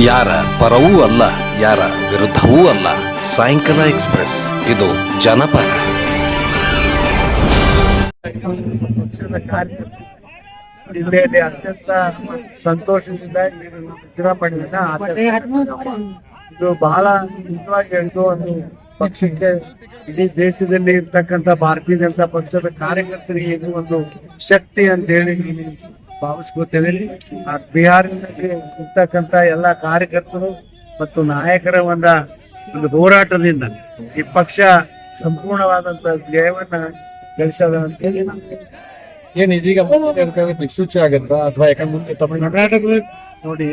ಯಾರ ಪರವೂ ಅಲ್ಲ ಯಾರ ವಿರುದ್ಧವೂ ಅಲ್ಲ. ಸಾಯಂಕಾಲ ಎಕ್ಸ್ಪ್ರೆಸ್ ಇದು ಜನಪರ. ಜಿಲ್ಲೆಯಲ್ಲಿ ಅತ್ಯಂತ ಸಂತೋಷದಿಂದ ಇದು ಬಹಳ ಮುಖ್ಯವಾಗಿ ಹೇಳಿದ್ದು ಒಂದು ಪಕ್ಷಕ್ಕೆ ಇಡೀ ದೇಶದಲ್ಲಿ ಇರ್ತಕ್ಕಂಥ ಭಾರತೀಯ ಜನತಾ ಪಕ್ಷದ ಕಾರ್ಯಕರ್ತರಿಗೆ ಇದು ಒಂದು ಶಕ್ತಿ ಅಂತ ಹೇಳಿ ಭಾವಿಸ್ಕೋತೇವೆ ಆ ಬಿಹಾರಿನಲ್ಲಿ ಇರ್ತಕ್ಕಂಥ ಎಲ್ಲ ಕಾರ್ಯಕರ್ತರು ಮತ್ತು ನಾಯಕರ ಒಂದ ಒಂದು ಹೋರಾಟದಿಂದ ಈ ಪಕ್ಷ ಸಂಪೂರ್ಣವಾದಂತ ಜಯವನ್ನ ಗಳಿಸದ ಅಂತೇಳಿ ಹೇಳಿ ಏನ್ ಇದೀಗ ದಿಕ್ಸೂಚಿ ಆಗುತ್ತಾ? ಅಥವಾ ಯಾಕಂದ್ರೆ ಮುಂದೆ ತಮಿಳುನಾಡು ಕರ್ನಾಟಕದ ನೋಡಿ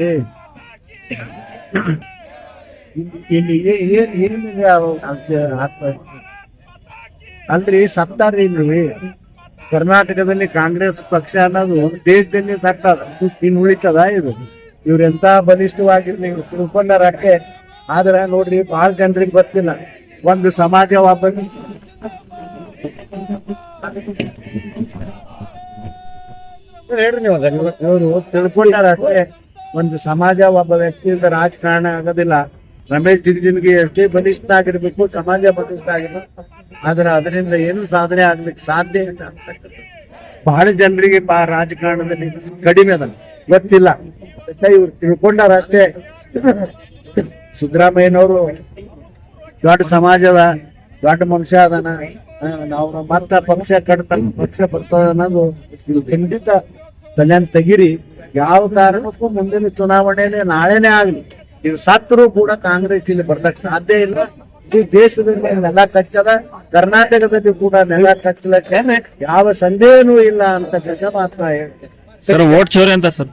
ಇಲ್ಲಿ- ಏನ್ ಏನಿದೆ. ಅಲ್ರಿ ಸತ್ತಾರ ಇಲ್ರಿ ಕರ್ನಾಟಕದಲ್ಲಿ ಕಾಂಗ್ರೆಸ್ ಪಕ್ಷ ಅನ್ನೋದು ದೇಶದಲ್ಲಿ ಸಟ್ಟದ ಇನ್ನು ಉಳಿತದ ಇದು. ಇವ್ರೆಂತ ಬಲಿಷ್ಠವಾಗಿರ್ಲಿ ಇವ್ರು ತಿಳ್ಕೊಂಡಾರ ಅಷ್ಟೇ ಆದ್ರೆ ನೋಡ್ರಿ ಬಹಳ ಜನರಿಗೆ ಗೊತ್ತಿಲ್ಲ. ಒಂದು ಸಮಾಜ ಒಬ್ಬ ಹೇಳ್ರಿ ನೀವು ಇವರು ತಿಳ್ಕೊಂಡಾರಕ್ಕೆ ಒಂದು ಸಮಾಜ ಒಬ್ಬ ವ್ಯಕ್ತಿಯಿಂದ ರಾಜಕಾರಣ ಆಗೋದಿಲ್ಲ. ರಮೇಶ್ ಜಿಗಜಿನ್ಗಿ ಎಷ್ಟೇ ಬಲಿಷ್ಠ ಆಗಿರ್ಬೇಕು, ಸಮಾಜ ಬಲಿಷ್ಠ ಆಗಿರ್ಬೇಕು, ಆದ್ರೆ ಅದರಿಂದ ಏನು ಸಾಧನೆ ಆಗ್ಲಿಕ್ಕೆ ಸಾಧ್ಯ ಇಲ್ಲ. ಬಹಳ ಜನರಿಗೆ ರಾಜಕಾರಣದಲ್ಲಿ ಕಡಿಮೆ ಅದ. ಗೊತ್ತಿಲ್ಲ. ಇವ್ರು ತಿಳ್ಕೊಂಡಾರ ಅಷ್ಟೇ. ಸಿದ್ದರಾಮಯ್ಯನವರು ದೊಡ್ಡ ಸಮಾಜದ ದೊಡ್ಡ ಮನುಷ್ಯ ಅದನ. ನಾವು ಮತ್ತ ಪಕ್ಷ ಕಟ್ತಾನ ಪಕ್ಷ ಬರ್ತದ ಅನ್ನೋದು ಖಂಡಿತ ತಲೆಯನ್ನು ತೆಗಿರಿ. ಯಾವ ಕಾರಣಕ್ಕೂ ಮುಂದಿನ ಚುನಾವಣೆನೇ ನಾಳೆನೇ ಆಗ್ಲಿ. ಇದು ಸತ್ರು ಕೂಡ ಕಾಂಗ್ರೆಸ್ ಇಲ್ಲಿ ಬರ್ತಕ್ ಸಾಧ್ಯ ಇಲ್ಲ. ಈ ದೇಶದಲ್ಲಿ ನೆಲ ಕಚ್ಚದ ಕರ್ನಾಟಕದಲ್ಲಿ ಕೂಡ ನೆಲ ಕಚ್ಚಲಕ್ಕೆ ಯಾವ ಸಂದೇಹನೂ ಇಲ್ಲ ಅಂತ ಕೆಲಸ ಮಾತ್ರ ಹೇಳ್ತೇನೆ ಸರ್ ಓಟ್ ಚೋರಿ ಅಂತ ಸರ್.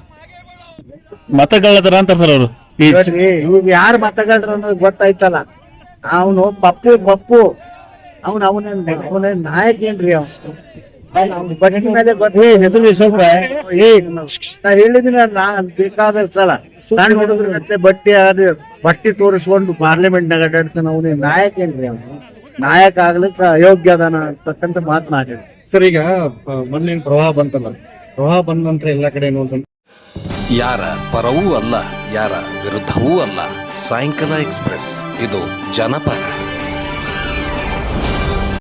ಮತಗಳತರ ಅಂತ ಸರ್ ಅವರು. ಇವ್ ಇವಾಗ ಯಾರು ಮತಗಳ್ರ ಅನ್ನೋದು ಗೊತ್ತಾಯ್ತಲ್ಲ. ಅವನು ಪಪ್ಪು ಪಪ್ಪು. ಅವನ ಅವನ ಅವನ ನಾಯಕ ಏನ್ರಿ ಅವನು? ಬಟ್ಟಿ ಮೇಲೆ ಹೆದರಿ ಸ್ವಲ್ಪ ಏ ನಾ ಹೇಳಿದಿನ ನಾ ಬೇಕಾದಷ್ಟು ಸಲ ಸಣ್ಣ ಹುಡುಗರು ಮತ್ತೆ ಬಟ್ಟಿ ಅದು ಬಟ್ಟಿ ತೋರಿಸ್ಕೊಂಡು ಪಾರ್ಲಿಮೆಂಟ್ ನಾಗ ಅಡ್ಡಾಡ್ತಾನ ಅವನೇ ನಾಯಕ ಏನ್ರಿ ಅವನು ನಾಯಕ ಆಗ್ಲಿಕ್ಕ ಅಯೋಗ್ಯ ಅದಾನ ಅಂತಕ್ಕಂಥ ಮಾತನಾಡಿ ಸರ್ ಈಗ ಮೊನ್ನೆ ಪ್ರವಾಹ ಬಂತಲ್ಲ ಪ್ರವಾಹ ಬಂದ ನಂತರ ಎಲ್ಲಾ ಕಡೆ ನೋಡ್ಕೊಂಡು ಯಾರ ಪರವೂ ಅಲ್ಲ, ಯಾರ ವಿರುದ್ಧವೂ ಅಲ್ಲ. ಸಾಯಂಕಾಲ ಎಕ್ಸ್ಪ್ರೆಸ್, ಇದು ಜನಪರ.